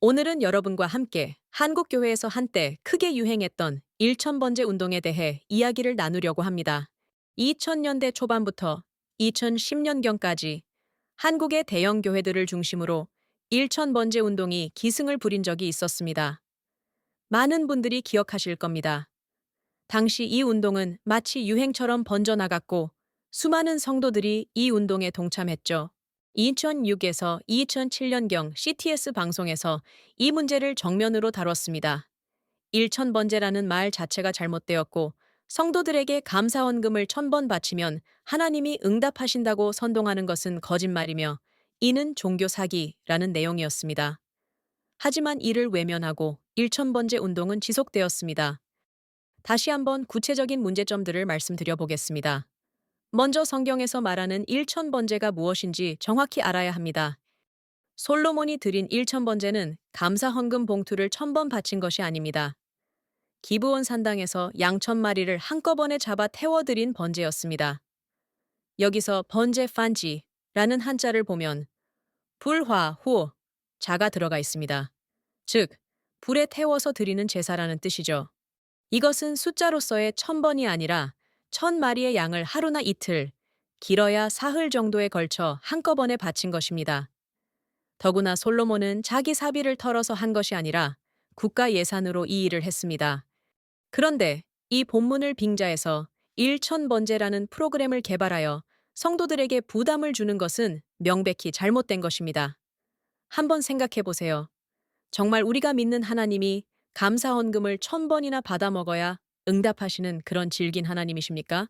오늘은 여러분과 함께 한국 교회에서 한때 크게 유행했던 1000번째 운동에 대해 이야기를 나누려고 합니다. 2000년대 초반부터 2010년경까지 한국의 대형 교회들을 중심으로 1000번째 운동이 기승을 부린 적이 있었습니다. 많은 분들이 기억하실 겁니다. 당시 이 운동은 마치 유행처럼 번져나갔고 수많은 성도들이 이 운동에 동참했죠. 2006에서 2007년경 CTS 방송에서 이 문제를 정면으로 다뤘습니다. 1000번제라는 말 자체가 잘못되었고 성도들에게 감사원금을 1000번 바치면 하나님이 응답하신다고 선동하는 것은 거짓말이며 이는 종교 사기라는 내용이었습니다. 하지만 이를 외면하고 1000번제 운동은 지속되었습니다. 다시 한번 구체적인 문제점들을 말씀드려 보겠습니다. 먼저 성경에서 말하는 1천번제가 무엇인지 정확히 알아야 합니다. 솔로몬이 드린 1천번제는 감사 헌금 봉투를 1000번 바친 것이 아닙니다. 기브온 산당에서 양천 마리를 한꺼번에 잡아 태워드린 번제였습니다. 여기서 번제 판지라는 한자를 보면 불화 후 자가 들어가 있습니다. 즉, 불에 태워서 드리는 제사라는 뜻이죠. 이것은 숫자로서의 천번이 아니라 천 마리의 양을 하루나 이틀, 길어야 사흘 정도에 걸쳐 한꺼번에 바친 것입니다. 더구나 솔로몬은 자기 사비를 털어서 한 것이 아니라 국가 예산으로 이 일을 했습니다. 그런데 이 본문을 빙자해서 1천번제라는 프로그램을 개발하여 성도들에게 부담을 주는 것은 명백히 잘못된 것입니다. 한번 생각해 보세요. 정말 우리가 믿는 하나님이 감사 헌금을 천 번이나 받아 먹어야 응답하시는 그런 질긴 하나님이십니까?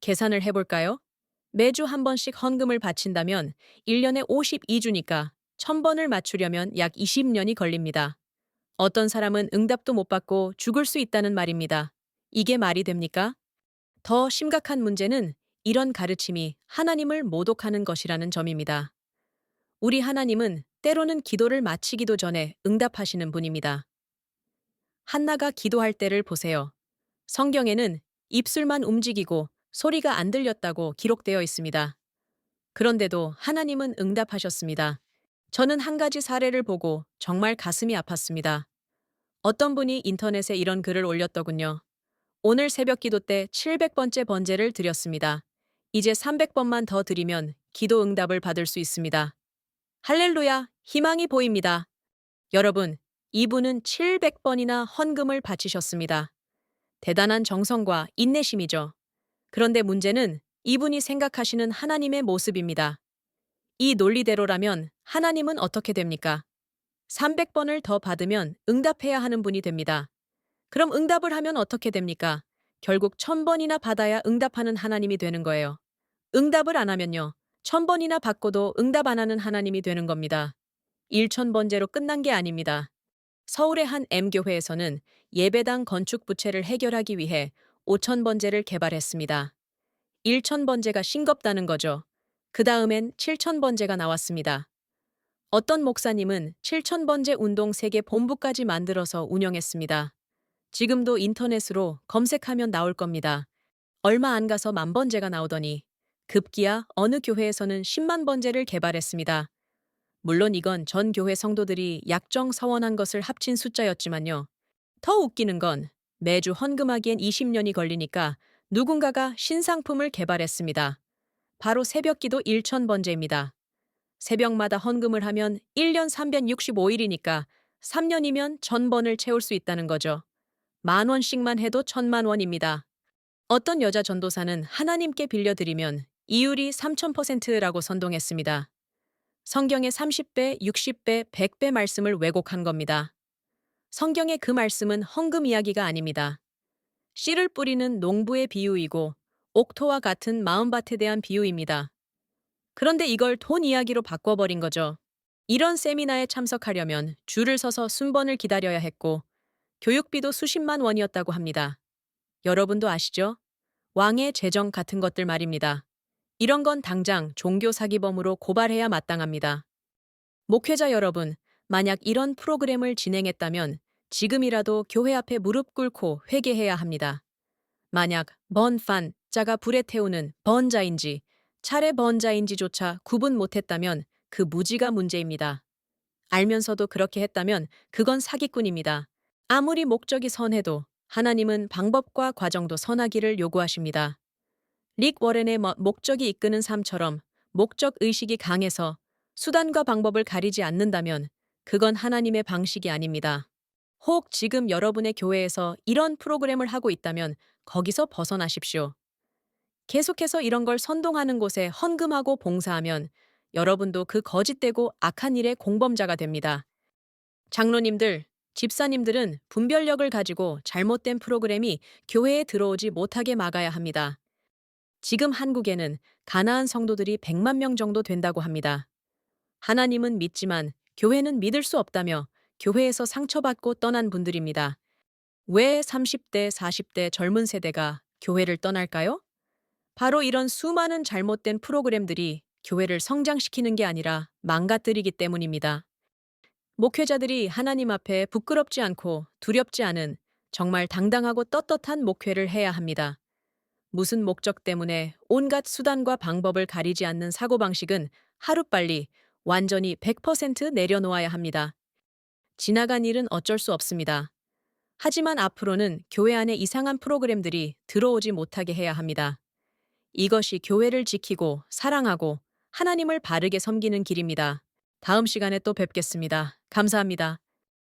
계산을 해볼까요? 매주 한 번씩 헌금을 바친다면 1년에 52주니까 1000번을 맞추려면 약 20년이 걸립니다. 어떤 사람은 응답도 못 받고 죽을 수 있다는 말입니다. 이게 말이 됩니까? 더 심각한 문제는 이런 가르침이 하나님을 모독하는 것이라는 점입니다. 우리 하나님은 때로는 기도를 마치기도 전에 응답하시는 분입니다. 한나가 기도할 때를 보세요. 성경에는 입술만 움직이고 소리가 안 들렸다고 기록되어 있습니다. 그런데도 하나님은 응답하셨습니다. 저는 한 가지 사례를 보고 정말 가슴이 아팠습니다. 어떤 분이 인터넷에 이런 글을 올렸더군요. 오늘 새벽 기도 때 700번째 번제를 드렸습니다. 이제 300번만 더 드리면 기도 응답을 받을 수 있습니다. 할렐루야, 희망이 보입니다. 여러분, 이분은 700번이나 헌금을 바치셨습니다. 대단한 정성과 인내심이죠. 그런데 문제는 이분이 생각하시는 하나님의 모습입니다. 이 논리대로라면 하나님은 어떻게 됩니까? 300번을 더 받으면 응답해야 하는 분이 됩니다. 그럼 응답을 하면 어떻게 됩니까? 결국 1000번이나 받아야 응답하는 하나님이 되는 거예요. 응답을 안 하면요. 1000번이나 받고도 응답 안 하는 하나님이 되는 겁니다. 1000번제로 끝난 게 아닙니다. 서울의 한 M교회에서는 예배당 건축 부채를 해결하기 위해 5천번제를 개발했습니다. 1천번제가 싱겁다는 거죠. 그 다음엔 7천번제가 나왔습니다. 어떤 목사님은 7천번제 운동 세계 본부까지 만들어서 운영했습니다. 지금도 인터넷으로 검색하면 나올 겁니다. 얼마 안 가서 만번제가 나오더니 급기야 어느 교회에서는 10만 번제를 개발했습니다. 물론 이건 전 교회 성도들이 약정 서원한 것을 합친 숫자였지만요. 더 웃기는 건 매주 헌금하기엔 20년이 걸리니까 누군가가 신상품을 개발했습니다. 바로 새벽기도 1천번제입니다. 새벽마다 헌금을 하면 1년 365일이니까 3년이면 전번을 채울 수 있다는 거죠. 만 원씩만 해도 천만 원입니다. 어떤 여자 전도사는 하나님께 빌려드리면 이율이 3000%라고 선동했습니다. 성경의 30배, 60배, 100배 말씀을 왜곡한 겁니다. 성경의 그 말씀은 헌금 이야기가 아닙니다. 씨를 뿌리는 농부의 비유이고 옥토와 같은 마음밭에 대한 비유입니다. 그런데 이걸 돈 이야기로 바꿔버린 거죠. 이런 세미나에 참석하려면 줄을 서서 순번을 기다려야 했고 교육비도 수십만 원이었다고 합니다. 여러분도 아시죠? 왕의 재정 같은 것들 말입니다. 이런 건 당장 종교 사기범으로 고발해야 마땅합니다. 목회자 여러분, 만약 이런 프로그램을 진행했다면 지금이라도 교회 앞에 무릎 꿇고 회개해야 합니다. 만약 번판 자가 불에 태우는 번자인지 차례 번자인지조차 구분 못했다면 그 무지가 문제입니다. 알면서도 그렇게 했다면 그건 사기꾼입니다. 아무리 목적이 선해도 하나님은 방법과 과정도 선하기를 요구하십니다. 릭 워렌의 뭐- 목적이 이끄는 삶처럼 목적 의식이 강해서 수단과 방법을 가리지 않는다면 그건 하나님의 방식이 아닙니다. 혹 지금 여러분의 교회에서 이런 프로그램을 하고 있다면 거기서 벗어나십시오. 계속해서 이런 걸 선동하는 곳에 헌금하고 봉사하면 여러분도 그 거짓되고 악한 일의 공범자가 됩니다. 장로님들, 집사님들은 분별력을 가지고 잘못된 프로그램이 교회에 들어오지 못하게 막아야 합니다. 지금 한국에는 가나안 성도들이 100만 명 정도 된다고 합니다. 하나님은 믿지만 교회는 믿을 수 없다며 교회에서 상처받고 떠난 분들입니다. 왜 30대, 40대 젊은 세대가 교회를 떠날까요? 바로 이런 수많은 잘못된 프로그램들이 교회를 성장시키는 게 아니라 망가뜨리기 때문입니다. 목회자들이 하나님 앞에 부끄럽지 않고 두렵지 않은 정말 당당하고 떳떳한 목회를 해야 합니다. 무슨 목적 때문에 온갖 수단과 방법을 가리지 않는 사고방식은 하루빨리 완전히 100% 내려놓아야 합니다. 지나간 일은 어쩔 수 없습니다. 하지만 앞으로는 교회 안에 이상한 프로그램들이 들어오지 못하게 해야 합니다. 이것이 교회를 지키고 사랑하고 하나님을 바르게 섬기는 길입니다. 다음 시간에 또 뵙겠습니다. 감사합니다.